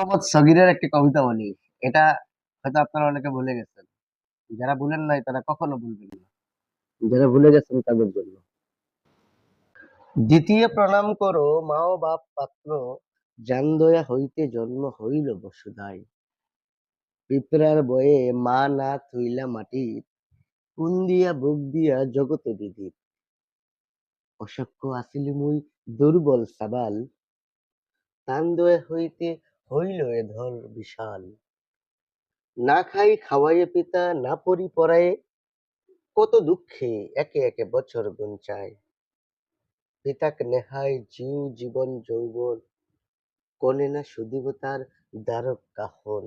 মোহাম্মদ সগিরের একটি কবিতা বলি। এটা হয়তো আপনারা অনেকে ভুলে গেছেন। যারা ভুলেন নাই, তারা কখনো ভুলবেন না। যারা ভুলে গেছেন, তাদের জন্য। দ্বিতীয় প্রণাম করো মা ও বাপ পাত্র জানদয়া হইতে জন্ম হইল বসুধায় পিঁপড়ার বয়ে মা না থুইলা মাটি, কোন দিয়া বুক দিয়া জগতে বিদিত অসক্ষ আসিলি মুই দুর্বল সাবাল তান্দয়ে হইতে হইল এ ধর বিশাল। না খাই খাওয়াইয়ে পিতা, না পরি পরায়ে, কত দুঃখে একে একে বছর গুঞ্চায় পিতাক নেহাই জিউ জীবন যৌবন, কোনে না সুদিব তার দ্বারক কাহন।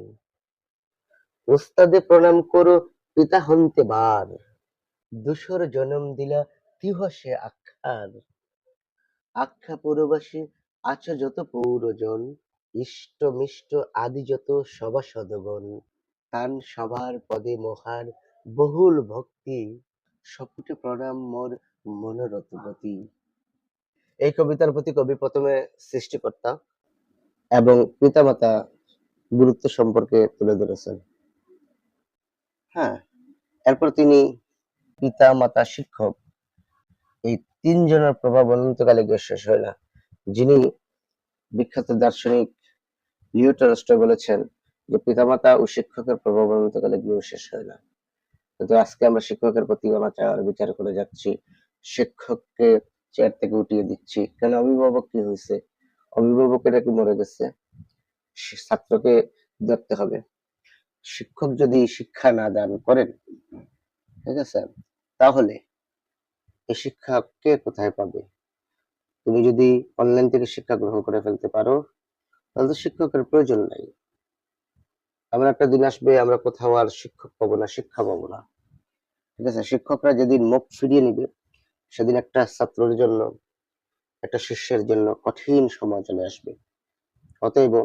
ওস্তাদে প্রণাম করো পিতা হন্তে বার দুসর জনম দিলা তিহসে আখ্যার। আখ্যা পুরবাসী আছো যত পৌরজন। ইষ্ট মিষ্ট আদি যত সভাসদগণ। তান সবার পদে মহার বহুল ভক্তি, সপুটে প্রণাম মোর মনোরথ গতি এই কবিতার প্রতি কবি প্রথমে সৃষ্টিকর্তা এবং পিতামাতা গুরুত্ব সম্পর্কে তুলে ধরেছেন। হ্যাঁ এরপর তিনি পিতা মাতা শিক্ষক। এই তিনজনের প্রভাব অনন্তকালে গিয়ে শেষ হয় না। যিনি বিখ্যাত দার্শনিক লিও বলেছেন যে পিতামাতা ও শিক্ষকের প্রভাব অনন্তকালে গিয়েও শেষ হয় না। কিন্তু আজকে আমরা শিক্ষকের প্রতি অনাচার বিচার করে যাচ্ছি। শিক্ষককে চেয়ার থেকে উঠিয়ে দিচ্ছি। কেন অভিভাবক কি হয়েছে? অভিভাবকেরা কি মরে গেছে? ছাত্রকে দেখতে হবে। শিক্ষক যদি শিক্ষা না দান করেন, ঠিক আছে? তাহলে এই শিক্ষা কে কোথায় পাবে? তুমি যদি অনলাইন থেকে শিক্ষা গ্রহণ করে ফেলতে পারো তাহলে তো শিক্ষকের প্রয়োজন নাই। এমন একটা দিন আসবে, আমরা কোথাও আর শিক্ষক পাবো না, শিক্ষা পাবো না। ঠিক আছে? শিক্ষকরা যেদিন মুখ ফিরিয়ে নিবে, সেদিন একটা ছাত্রের জন্য, একটা শিষ্যের জন্য কঠিন সময় চলে আসবে। অতএব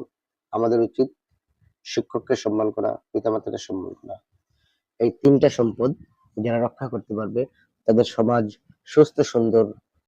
আমাদের উচিত শিক্ষককে সম্মান করা, পিতামাতাকে সম্মান করা। এই তিনটা সম্পদ যারা রক্ষা করতে পারবে, তাদের সমাজ সুস্থ, সুন্দর